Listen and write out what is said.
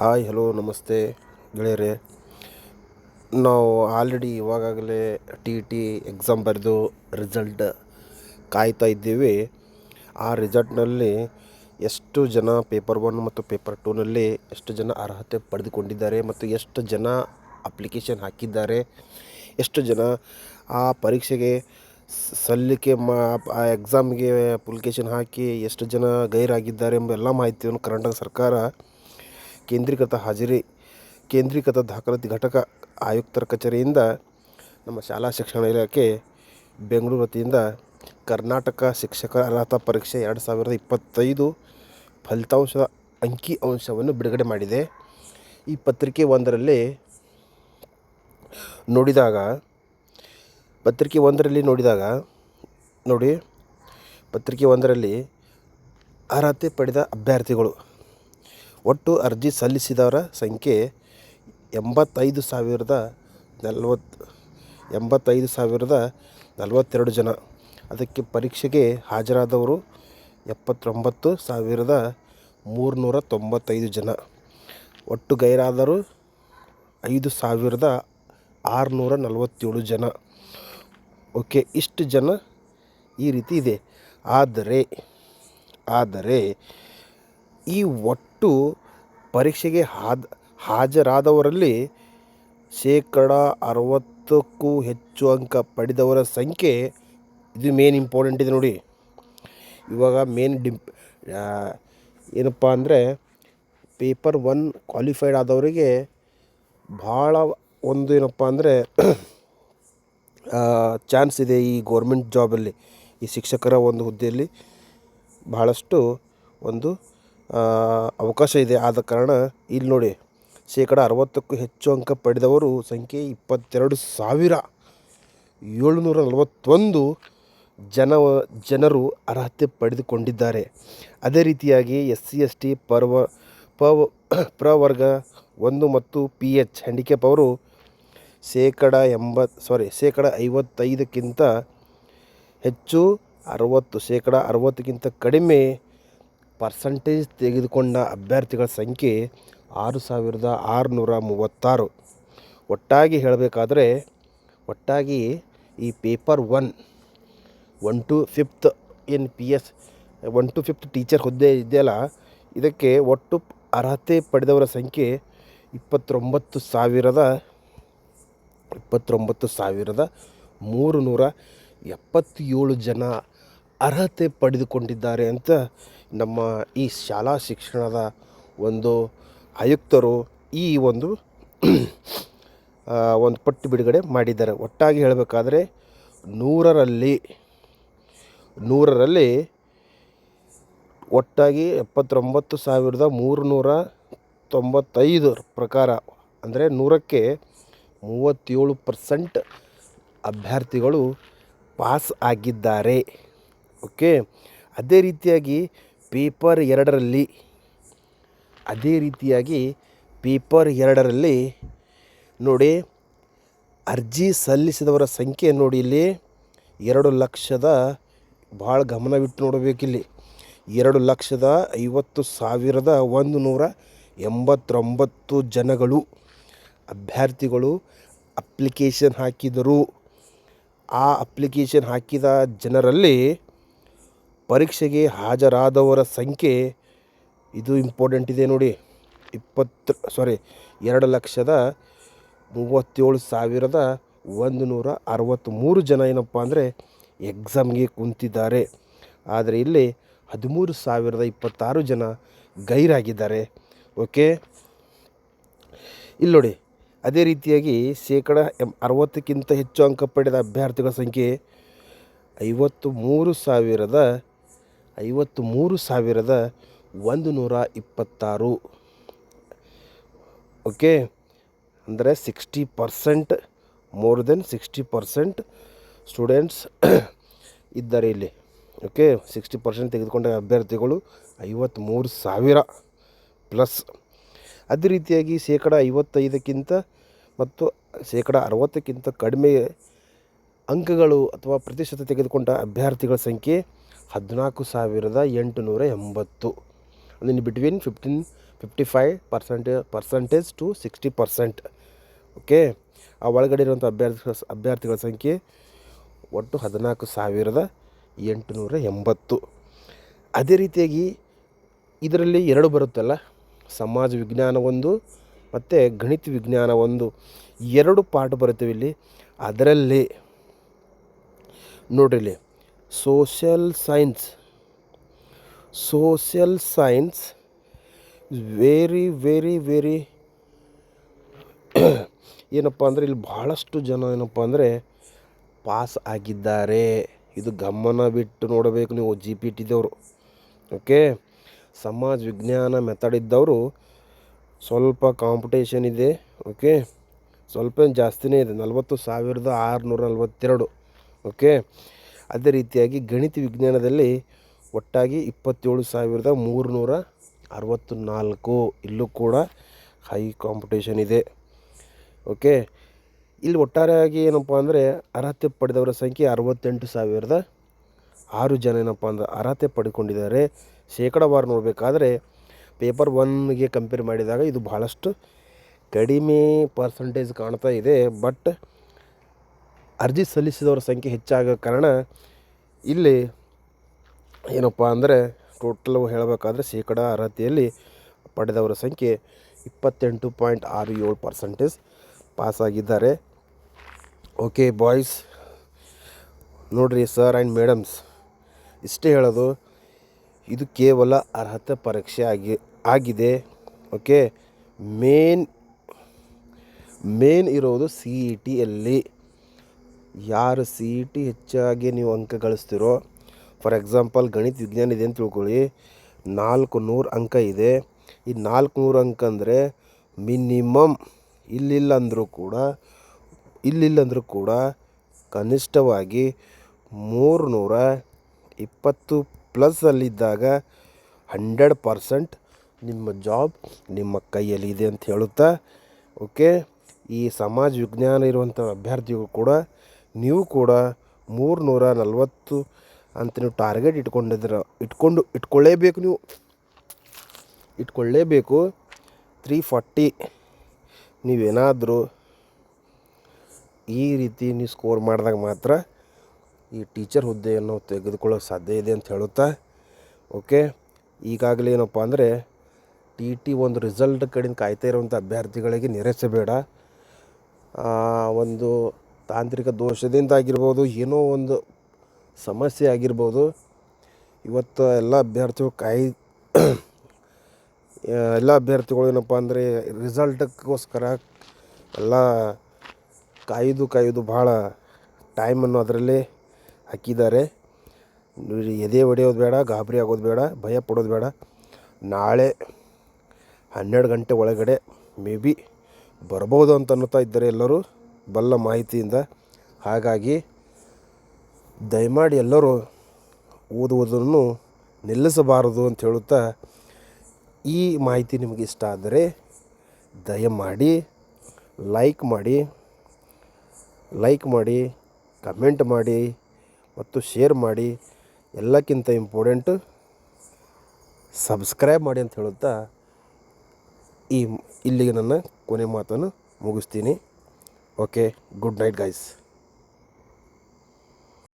Hi, hello, ನಮಸ್ತೆ ಗೆಳೆಯರೇ. ನಾವು ಆಲ್ರೆಡಿ ಇವಾಗಲೇ ಟಿ ಟಿ ಎಕ್ಸಾಮ್ ಬರೆದು ರಿಸಲ್ಟ್ ಕಾಯ್ತಾ ಇದ್ದೀವಿ. ಆ ರಿಸಲ್ಟ್ನಲ್ಲಿ ಎಷ್ಟು ಜನ ಪೇಪರ್ ಒನ್ ಮತ್ತು ಪೇಪರ್ ಟೂನಲ್ಲಿ ಎಷ್ಟು ಜನ ಅರ್ಹತೆ ಪಡೆದುಕೊಂಡಿದ್ದಾರೆ ಮತ್ತು ಎಷ್ಟು ಜನ ಅಪ್ಲಿಕೇಶನ್ ಹಾಕಿದ್ದಾರೆ, ಎಷ್ಟು ಜನ ಆ ಪರೀಕ್ಷೆಗೆ ಸಲ್ಲಿಕೆ ಮಾ, ಆ ಎಕ್ಸಾಮ್ಗೆ ಅಪ್ಲಿಕೇಶನ್ ಹಾಕಿ ಎಷ್ಟು ಜನ ಗೈರಾಗಿದ್ದಾರೆ ಎಂಬ ಎಲ್ಲ ಮಾಹಿತಿಯನ್ನು ಕರ್ನಾಟಕ ಸರ್ಕಾರ ಕೇಂದ್ರೀಕೃತ ಹಾಜರಿ, ಕೇಂದ್ರೀಕೃತ ದಾಖಲಾತಿ ಘಟಕ ಆಯುಕ್ತರ ಕಚೇರಿಯಿಂದ ನಮ್ಮ ಶಾಲಾ ಶಿಕ್ಷಣ ಇಲಾಖೆ ಬೆಂಗಳೂರು ವತಿಯಿಂದ ಕರ್ನಾಟಕ ಶಿಕ್ಷಕರ ಅರ್ಹತಾ ಪರೀಕ್ಷೆ ಎರಡು ಸಾವಿರದ ಇಪ್ಪತ್ತೈದು ಫಲಿತಾಂಶದ ಅಂಕಿ ಅಂಶವನ್ನು ಬಿಡುಗಡೆ ಮಾಡಿದೆ. ಈ ಪತ್ರಿಕೆ ಒಂದರಲ್ಲಿ ನೋಡಿದಾಗ, ಪತ್ರಿಕೆ ಒಂದರಲ್ಲಿ ನೋಡಿದಾಗ, ನೋಡಿ, ಪತ್ರಿಕೆ ಒಂದರಲ್ಲಿ ಅರ್ಹತೆ ಪಡೆದ ಅಭ್ಯರ್ಥಿಗಳು ಒಟ್ಟು ಅರ್ಜಿ ಸಲ್ಲಿಸಿದವರ ಸಂಖ್ಯೆ ಎಂಬತ್ತೈದು ಸಾವಿರದ ನಲವತ್ತು ಎಂಬತ್ತೈದು ಸಾವಿರದ ನಲವತ್ತೆರಡು ಜನ. ಅದಕ್ಕೆ ಪರೀಕ್ಷೆಗೆ ಹಾಜರಾದವರು ಎಪ್ಪತ್ತೊಂಬತ್ತು ಸಾವಿರದ ಮೂರುನೂರ ತೊಂಬತ್ತೈದು ಜನ. ಒಟ್ಟು ಗೈರಾದರು ಐದು ಸಾವಿರದ ಆರುನೂರ ನಲವತ್ತೇಳು ಜನ. ಓಕೆ, ಇಷ್ಟು ಜನ ಈ ರೀತಿ ಇದೆ. ಆದರೆ ಆದರೆ ಈ ಒಟ್ಟು ಪರೀಕ್ಷೆಗೆ ಹಾದ್, ಹಾಜರಾದವರಲ್ಲಿ ಶೇಕಡ ಅರವತ್ತಕ್ಕೂ ಹೆಚ್ಚು ಅಂಕ ಪಡೆದವರ ಸಂಖ್ಯೆ ಇದು ಮೇನ್ ಇಂಪಾರ್ಟೆಂಟ್ ಇದೆ ನೋಡಿ. ಇವಾಗ ಮೇನ್ ಡಿಂಪ್ ಏನಪ್ಪ ಅಂದರೆ ಪೇಪರ್ ಒನ್ ಕ್ವಾಲಿಫೈಡ್ ಆದವರಿಗೆ ಭಾಳ ಒಂದು ಏನಪ್ಪ ಅಂದರೆ ಚಾನ್ಸ್ ಇದೆ ಈ ಗೌರ್ಮೆಂಟ್ ಜಾಬಲ್ಲಿ ಈ ಶಿಕ್ಷಕರ ಒಂದು ಹುದ್ದೆಯಲ್ಲಿ ಬಹಳಷ್ಟು ಒಂದು ಅವಕಾಶ ಇದೆ. ಆದ ಕಾರಣ ಇಲ್ಲಿ ನೋಡಿ, ಶೇಕಡ ಅರವತ್ತಕ್ಕೂ ಹೆಚ್ಚು ಅಂಕ ಪಡೆದವರು ಸಂಖ್ಯೆ ಇಪ್ಪತ್ತೆರಡು ಸಾವಿರ ಏಳುನೂರ ನಲವತ್ತೊಂದು ಜನ, ಜನರು ಅರ್ಹತೆ ಪಡೆದುಕೊಂಡಿದ್ದಾರೆ. ಅದೇ ರೀತಿಯಾಗಿ ಎಸ್ ಸಿ, ಎಸ್ ಟಿ, ಪರ್ವ, ಪವ, ಪ್ರವರ್ಗ ಒಂದು ಮತ್ತು ಪಿ ಎಚ್ ಹ್ಯಾಂಡಿಕ್ಯಾಪ್ ಅವರು ಶೇಕಡ ಎಂಬತ್ತು ಸಾರಿ ಶೇಕಡ ಐವತ್ತೈದಕ್ಕಿಂತ ಹೆಚ್ಚು, ಅರವತ್ತು, ಶೇಕಡ ಅರವತ್ತಕ್ಕಿಂತ ಕಡಿಮೆ ಪರ್ಸಂಟೇಜ್ ತೆಗೆದುಕೊಂಡ ಅಭ್ಯರ್ಥಿಗಳ ಸಂಖ್ಯೆ ಆರು ಸಾವಿರದ ಆರುನೂರ ಮೂವತ್ತಾರು. ಒಟ್ಟಾಗಿ ಹೇಳಬೇಕಾದ್ರೆ, ಒಟ್ಟಾಗಿ ಈ paper one one to fifth ಏನು P S, one to fifth teacher ಹುದ್ದೆ ಇದೆಯಲ್ಲ, ಇದಕ್ಕೆ ಒಟ್ಟು ಅರ್ಹತೆ ಪಡೆದವರ ಸಂಖ್ಯೆ ಇಪ್ಪತ್ತೊಂಬತ್ತು ಸಾವಿರದ ಇಪ್ಪತ್ತೊಂಬತ್ತು ಸಾವಿರದ ಮೂರು ನೂರ ಎಪ್ಪತ್ತೇಳು ಜನ ಅರ್ಹತೆ ಪಡೆದುಕೊಂಡಿದ್ದಾರೆ ಅಂತ ನಮ್ಮ ಈ ಶಾಲಾ ಶಿಕ್ಷಣದ ಒಂದು ಆಯುಕ್ತರು ಈ ಒಂದು ಒಂದು ಪಟ್ಟಿ ಬಿಡುಗಡೆ ಮಾಡಿದ್ದಾರೆ. ಒಟ್ಟಾಗಿ ಹೇಳಬೇಕಾದ್ರೆ ನೂರರಲ್ಲಿ ನೂರರಲ್ಲಿ ಒಟ್ಟಾಗಿ ಎಪ್ಪತ್ತೊಂಬತ್ತು ಸಾವಿರದ ಮೂರುನೂರ ತೊಂಬತ್ತೈದು ಪ್ರಕಾರ, ಅಂದರೆ ನೂರಕ್ಕೆ ಮೂವತ್ತೇಳು ಪರ್ಸೆಂಟ್ ಅಭ್ಯರ್ಥಿಗಳು ಪಾಸ್ ಆಗಿದ್ದಾರೆ. ಓಕೆ? ಅದೇ ರೀತಿಯಾಗಿ ಪೇಪರ್ ಎರಡರಲ್ಲಿ, ಅದೇ ರೀತಿಯಾಗಿ ಪೇಪರ್ ಎರಡರಲ್ಲಿ ನೋಡಿ, ಅರ್ಜಿ ಸಲ್ಲಿಸಿದವರ ಸಂಖ್ಯೆ ನೋಡಿ ಇಲ್ಲಿ. ಎರಡು ಲಕ್ಷದ ಭಾಳ ಗಮನವಿಟ್ಟು ನೋಡಬೇಕಿಲ್ಲಿ. ಎರಡು ಲಕ್ಷದ ಐವತ್ತು ಸಾವಿರದ ಒಂದು ನೂರ ಎಂಬತ್ತೊಂಬತ್ತು ಜನಗಳು ಅಭ್ಯರ್ಥಿಗಳು ಅಪ್ಲಿಕೇಶನ್ ಹಾಕಿದರು. ಆ ಅಪ್ಲಿಕೇಶನ್ ಹಾಕಿದ ಜನರಲ್ಲಿ ಪರೀಕ್ಷೆಗೆ ಹಾಜರಾದವರ ಸಂಖ್ಯೆ ಇದು ಇಂಪಾರ್ಟೆಂಟ್ ಇದೆ ನೋಡಿ. ಇಪ್ಪತ್ತು ಸಾರಿ ಎರಡು ಲಕ್ಷದ ಮೂವತ್ತೇಳು ಸಾವಿರದ ಒಂದು ನೂರ ಅರವತ್ತ್ಮೂರು ಜನ ಏನಪ್ಪ ಅಂದರೆ ಎಕ್ಸಾಮ್ಗೆ ಕುಂತಿದ್ದಾರೆ. ಆದರೆ ಇಲ್ಲಿ ಹದಿಮೂರು ಸಾವಿರದ ಇಪ್ಪತ್ತಾರು ಜನ ಗೈರಾಗಿದ್ದಾರೆ. ಓಕೆ ಇಲ್ಲಿ ನೋಡಿ, ಅದೇ ರೀತಿಯಾಗಿ ಶೇಕಡ ಎಂ ಅರವತ್ತಕ್ಕಿಂತ ಹೆಚ್ಚು ಅಂಕ ಪಡೆದ ಅಭ್ಯರ್ಥಿಗಳ ಸಂಖ್ಯೆ ಐವತ್ತು ಮೂರು ಸಾವಿರದ ಐವತ್ತು ಮೂರು ಸಾವಿರದ ಒಂದು ನೂರ ಇಪ್ಪತ್ತಾರು. ಓಕೆ ಅಂದರೆ sixty percent more than sixty percent students ಇದ್ದಾರೆ ಇಲ್ಲಿ. ಓಕೆ ಸಿಕ್ಸ್ಟಿ ಪರ್ಸೆಂಟ್ ತೆಗೆದುಕೊಂಡ ಅಭ್ಯರ್ಥಿಗಳು ಐವತ್ತ್ಮೂರು ಸಾವಿರ ಪ್ಲಸ್ ಅದೇ ರೀತಿಯಾಗಿ ಶೇಕಡ ಐವತ್ತೈದಕ್ಕಿಂತ ಮತ್ತು ಶೇಕಡ ಅರವತ್ತಕ್ಕಿಂತ ಕಡಿಮೆ ಅಂಕಗಳು ಅಥವಾ ಪ್ರತಿಶತ ತೆಗೆದುಕೊಂಡ ಅಭ್ಯರ್ಥಿಗಳ ಸಂಖ್ಯೆ ಹದಿನಾಲ್ಕು ಸಾವಿರದ ಎಂಟುನೂರ ಎಂಬತ್ತು. ಅಂದರೆ between fifteen fifty five ಪರ್ಸೆಂಟೇ percentage to sixty percent okay ಆ ಒಳಗಡೆ ಇರುವಂಥ ಅಭ್ಯರ್ಥಿ ಅಭ್ಯರ್ಥಿಗಳ ಸಂಖ್ಯೆ ಒಟ್ಟು ಹದಿನಾಲ್ಕು ಸಾವಿರದ ಎಂಟುನೂರ ಎಂಬತ್ತು. ಅದೇ ರೀತಿಯಾಗಿ ಇದರಲ್ಲಿ ಎರಡು ಬರುತ್ತಲ್ಲ? ಸಮಾಜ ವಿಜ್ಞಾನ ಒಂದು ಮತ್ತು ಗಣಿತ ವಿಜ್ಞಾನ ಒಂದು ಎರಡು ಪಾಠ ಬರುತ್ತವೆ ಇಲ್ಲಿ. ಅದರಲ್ಲಿ, ನೋಡ್ರಿ social science social science very very very ಏನಪ್ಪ ಅಂದರೆ ಇಲ್ಲಿ ಭಾಳಷ್ಟು ಜನ ಏನಪ್ಪ ಅಂದರೆ ಪಾಸ್ ಆಗಿದ್ದಾರೆ. ಇದು ಗಮನ ಬಿಟ್ಟು ನೋಡಬೇಕು ನೀವು ಜಿ ಪಿ ಟಿದವರು ಓಕೆ ಸಮಾಜ ವಿಜ್ಞಾನ ಮೆಥಡ್ ಇದ್ದವರು ಸ್ವಲ್ಪ ಕಾಂಪಿಟೇಷನ್ ಇದೆ. ಓಕೆ ಸ್ವಲ್ಪ ಜಾಸ್ತಿನೇ ಇದೆ. ನಲವತ್ತು ಸಾವಿರದ ಆರುನೂರ ನಲವತ್ತೆರಡು. ಓಕೆ ಅದೇ ರೀತಿಯಾಗಿ ಗಣಿತ ವಿಜ್ಞಾನದಲ್ಲಿ ಒಟ್ಟಾಗಿ ಇಪ್ಪತ್ತೇಳು ಸಾವಿರದ ಮೂರುನೂರ ಅರವತ್ತು ನಾಲ್ಕು ಇಲ್ಲೂ ಕೂಡ ಹೈ ಕಾಂಪಿಟೇಷನ್ ಇದೆ. ಓಕೆ ಇಲ್ಲಿ ಒಟ್ಟಾರೆಯಾಗಿ ಏನಪ್ಪ ಅಂದರೆ ಅರ್ಹತೆ ಪಡೆದವರ ಸಂಖ್ಯೆ ಅರವತ್ತೆಂಟು ಸಾವಿರದ ಆರು ಜನ ಏನಪ್ಪ ಅಂದ್ರೆ ಅರ್ಹತೆ ಪಡ್ಕೊಂಡಿದ್ದಾರೆ. ಶೇಕಡಾವಾರು ನೋಡಬೇಕಾದ್ರೆ ಪೇಪರ್ ಒನ್ಗೆ ಕಂಪೇರ್ ಮಾಡಿದಾಗ ಇದು ಭಾಳಷ್ಟು ಕಡಿಮೆ ಪರ್ಸಂಟೇಜ್ ಕಾಣ್ತಾ ಇದೆ. ಬಟ್ ಅರ್ಜಿ ಸಲ್ಲಿಸಿದವರ ಸಂಖ್ಯೆ ಹೆಚ್ಚಾಗೋ ಕಾರಣ ಇಲ್ಲಿ ಏನಪ್ಪ ಅಂದರೆ ಟೋಟಲ್ ಹೇಳಬೇಕಾದ್ರೆ ಶೇಕಡ ಅರ್ಹತೆಯಲ್ಲಿ ಪಡೆದವರ ಸಂಖ್ಯೆ ಇಪ್ಪತ್ತೆಂಟು ಪಾಯಿಂಟ್ ಆರು ಏಳು ಪರ್ಸೆಂಟೇಜ್ ಪಾಸಾಗಿದ್ದಾರೆ. ಓಕೆ ಬಾಯ್ಸ್, ನೋಡಿರಿ ಸರ್ ಆ್ಯಂಡ್ ಮೇಡಮ್ಸ್, ಇಷ್ಟೇ ಹೇಳೋದು, ಇದು ಕೇವಲ ಅರ್ಹತೆ ಪರೀಕ್ಷೆ ಆಗಿ, ಆಗಿದೆ. ಓಕೆ, ಮೇನ್ ಮೇನ್ ಇರೋದು ಸಿ ಇ ಟಿಯಲ್ಲಿ ಯಾರು ಸಿ ಇ ಟಿ ಹೆಚ್ಚಾಗಿ ನೀವು ಅಂಕ ಗಳಿಸ್ತೀರೋ ಫಾರ್ ಎಕ್ಸಾಂಪಲ್ ಗಣಿತ ವಿಜ್ಞಾನ ಇದೆ ಅಂತ ತಿಳ್ಕೊಳ್ಳಿ. ನಾಲ್ಕು ನೂರು ಅಂಕ ಇದೆ. ಈ ನಾಲ್ಕು ನೂರು ಅಂಕ ಅಂದರೆ ಮಿನಿಮಮ್ ಇಲ್ಲಿಲ್ಲ ಅಂದರೂ ಕೂಡ, ಇಲ್ಲಿಲ್ಲ ಅಂದರೂ ಕೂಡ ಕನಿಷ್ಠವಾಗಿ ಮೂರು ನೂರ ಇಪ್ಪತ್ತು ಪ್ಲಸ್ಸಲ್ಲಿದ್ದಾಗ ಹಂಡ್ರೆಡ್ ಪರ್ಸೆಂಟ್ ನಿಮ್ಮ ಜಾಬ್ ನಿಮ್ಮ ಕೈಯಲ್ಲಿ ಇದೆ ಅಂತ ಹೇಳುತ್ತಾ ಓಕೆ ಈ ಸಮಾಜ ವಿಜ್ಞಾನ ಇರುವಂಥ ಅಭ್ಯರ್ಥಿಗಳು ಕೂಡ ನೀವು ಕೂಡ ಮೂರು ನೂರ ನಲ್ವತ್ತು ಅಂತ ನೀವು ಟಾರ್ಗೆಟ್ ಇಟ್ಕೊಂಡಿದ್ರೆ, ಇಟ್ಕೊಂಡು ಇಟ್ಕೊಳ್ಳೇಬೇಕು ನೀವು. ಇಟ್ಕೊಳ್ಳೇಬೇಕು. ತ್ರೀ ಫಾರ್ಟಿ ನೀವೇನಾದರೂ ಈ ರೀತಿ ನೀವು ಸ್ಕೋರ್ ಮಾಡಿದಾಗ ಮಾತ್ರ ಈ ಟೀಚರ್ ಹುದ್ದೆಯನ್ನು ತೆಗೆದುಕೊಳ್ಳೋಕೆ ಸಾಧ್ಯ ಇದೆ ಅಂತ ಹೇಳುತ್ತಾ? ಓಕೆ? ಈಗಾಗಲೇ ಏನಪ್ಪ ಅಂದರೆ ಟಿ ಟಿ ಒಂದು ರಿಸಲ್ಟ್ ಕಡೆಯಿಂದ ಕಾಯ್ತಾ ಇರುವಂಥ ಅಭ್ಯರ್ಥಿಗಳಿಗೆ ನಿರಸಬೇಡ. ಒಂದು ತಾಂತ್ರಿಕ ದೋಷದಿಂದ ಆಗಿರ್ಬೋದು ಏನೋ ಒಂದು ಸಮಸ್ಯೆ ಆಗಿರ್ಬೋದು, ಇವತ್ತು ಎಲ್ಲ ಅಭ್ಯರ್ಥಿಗಳು ಕಾಯಿ ಎಲ್ಲ ಅಭ್ಯರ್ಥಿಗಳು ಏನಪ್ಪ ಅಂದರೆ ರಿಸಲ್ಟಕ್ಕೋಸ್ಕರ ಎಲ್ಲ ಕಾಯ್ದು ಕಾಯ್ದು ಭಾಳ ಟೈಮನ್ನು ಅದರಲ್ಲಿ ಹಾಕಿದ್ದಾರೆ. ಎದೆ ಹೊಡೆಯೋದು ಬೇಡ, ಗಾಬರಿ ಆಗೋದು ಬೇಡ, ಭಯ ಪಡೋದು ಬೇಡ. ನಾಳೆ ಹನ್ನೆರಡು ಗಂಟೆ ಒಳಗಡೆ ಮೇ ಬಿ ಬರ್ಬೋದು ಅಂತ ಅನ್ನುತ್ತಾ ಇದ್ದಾರೆ ಎಲ್ಲರೂ. ಬಲ್ಲ ಮಾಹಿತಿಯಿಂದ ಹಾಗಾಗಿ ದಯಮಾಡಿ ಎಲ್ಲರೂ ಓದುವುದನ್ನು ನಿಲ್ಲಿಸಬಾರದು ಅಂತ ಹೇಳುತ್ತಾ ಈ ಮಾಹಿತಿ ನಿಮಗೆ ಇಷ್ಟ ಆದರೆ ದಯಮಾಡಿ ಲೈಕ್ ಮಾಡಿ ಲೈಕ್ ಮಾಡಿ, ಕಮೆಂಟ್ ಮಾಡಿ ಮತ್ತು ಶೇರ್ ಮಾಡಿ. ಎಲ್ಲಕ್ಕಿಂತ ಇಂಪಾರ್ಟೆಂಟು ಸಬ್ಸ್ಕ್ರೈಬ್ ಮಾಡಿ ಅಂತ ಹೇಳುತ್ತಾ ಈ ಇಲ್ಲಿಗೆ ನನ್ನ ಕೊನೆ ಮಾತನ್ನು ಮುಗಿಸ್ತೀನಿ. Okay good night guys